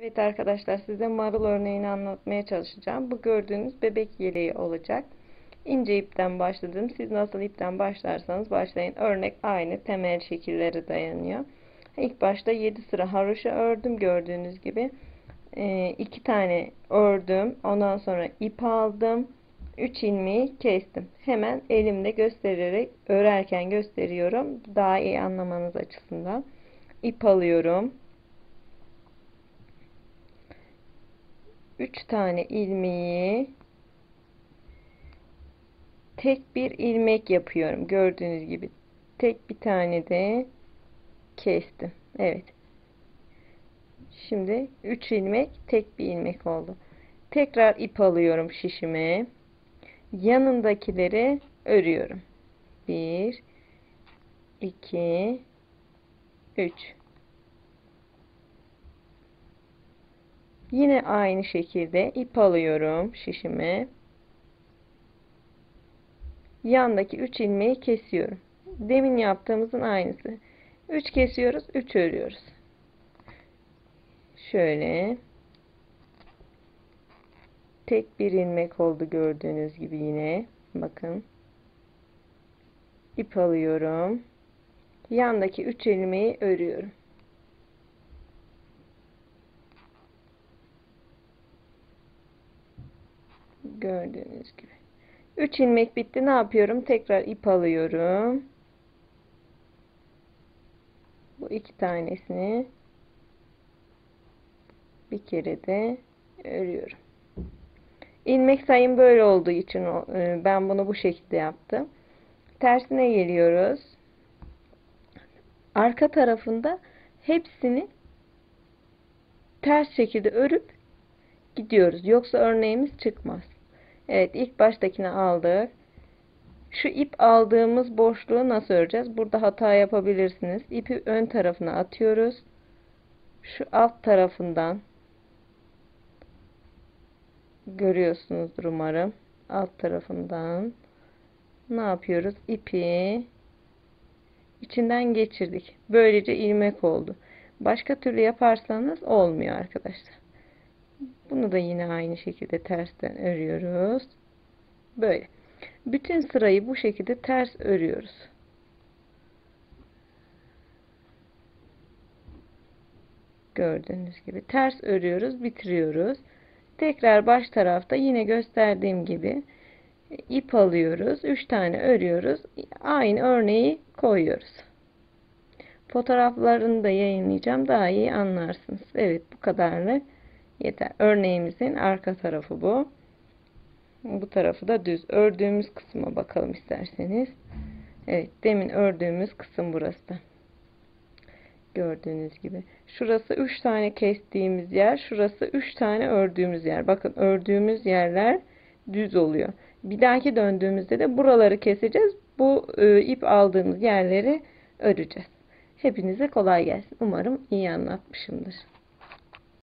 Evet arkadaşlar size marul örneğini anlatmaya çalışacağım. Bu gördüğünüz bebek yeleği olacak. İnce ipten başladım. Siz nasıl ipten başlarsanız başlayın. Örnek aynı temel şekilleri dayanıyor. İlk başta 7 sıra haroşa ördüm gördüğünüz gibi. 2 tane ördüm. Ondan sonra ip aldım. 3 ilmeği kestim. Hemen elimde göstererek örerken gösteriyorum. Daha iyi anlamanız açısından. İp alıyorum. 3 tane ilmeği tek bir ilmek yapıyorum. Gördüğünüz gibi tek bir tane de kestim. Evet. Şimdi 3 ilmek tek bir ilmek oldu. Tekrar ip alıyorum şişime. Yanındakileri örüyorum. 1 2 3 Yine aynı şekilde ip alıyorum şişime. Yandaki 3 ilmeği kesiyorum. Demin yaptığımızın aynısı. 3 kesiyoruz, 3 örüyoruz. Şöyle tek bir ilmek oldu gördüğünüz gibi yine. Bakın. ip alıyorum. Yandaki 3 ilmeği örüyorum. Gördüğünüz gibi. 3 ilmek bitti. Ne yapıyorum? Tekrar ip alıyorum. Bu iki tanesini bir kere de örüyorum. İlmek sayım böyle olduğu için e, ben bunu bu şekilde yaptım. Tersine geliyoruz. Arka tarafında hepsini ters şekilde örüp gidiyoruz. Yoksa örneğimiz çıkmaz. Evet ilk baştakini aldık. Şu ip aldığımız boşluğu nasıl öreceğiz? Burada hata yapabilirsiniz. İpi ön tarafına atıyoruz. Şu alt tarafından görüyorsunuzdur umarım. Alt tarafından ne yapıyoruz? İpi içinden geçirdik. Böylece ilmek oldu. Başka türlü yaparsanız olmuyor arkadaşlar. Bunu da yine aynı şekilde tersten örüyoruz. Böyle. Bütün sırayı bu şekilde ters örüyoruz. Gördüğünüz gibi ters örüyoruz, bitiriyoruz. Tekrar baş tarafta yine gösterdiğim gibi ip alıyoruz. 3 tane örüyoruz. Aynı örneği koyuyoruz. Fotoğraflarını da yayınlayacağım. Daha iyi anlarsınız. Evet bu kadarlık yeter. Örneğimizin arka tarafı bu. Bu tarafı da düz. Ördüğümüz kısma bakalım isterseniz. Evet demin ördüğümüz kısım burası. Gördüğünüz gibi. Şurası 3 tane kestiğimiz yer. Şurası 3 tane ördüğümüz yer. Bakın ördüğümüz yerler düz oluyor. Bir dahaki döndüğümüzde de buraları keseceğiz. Bu e, ip aldığımız yerleri öreceğiz. Hepinize kolay gelsin. Umarım iyi anlatmışımdır.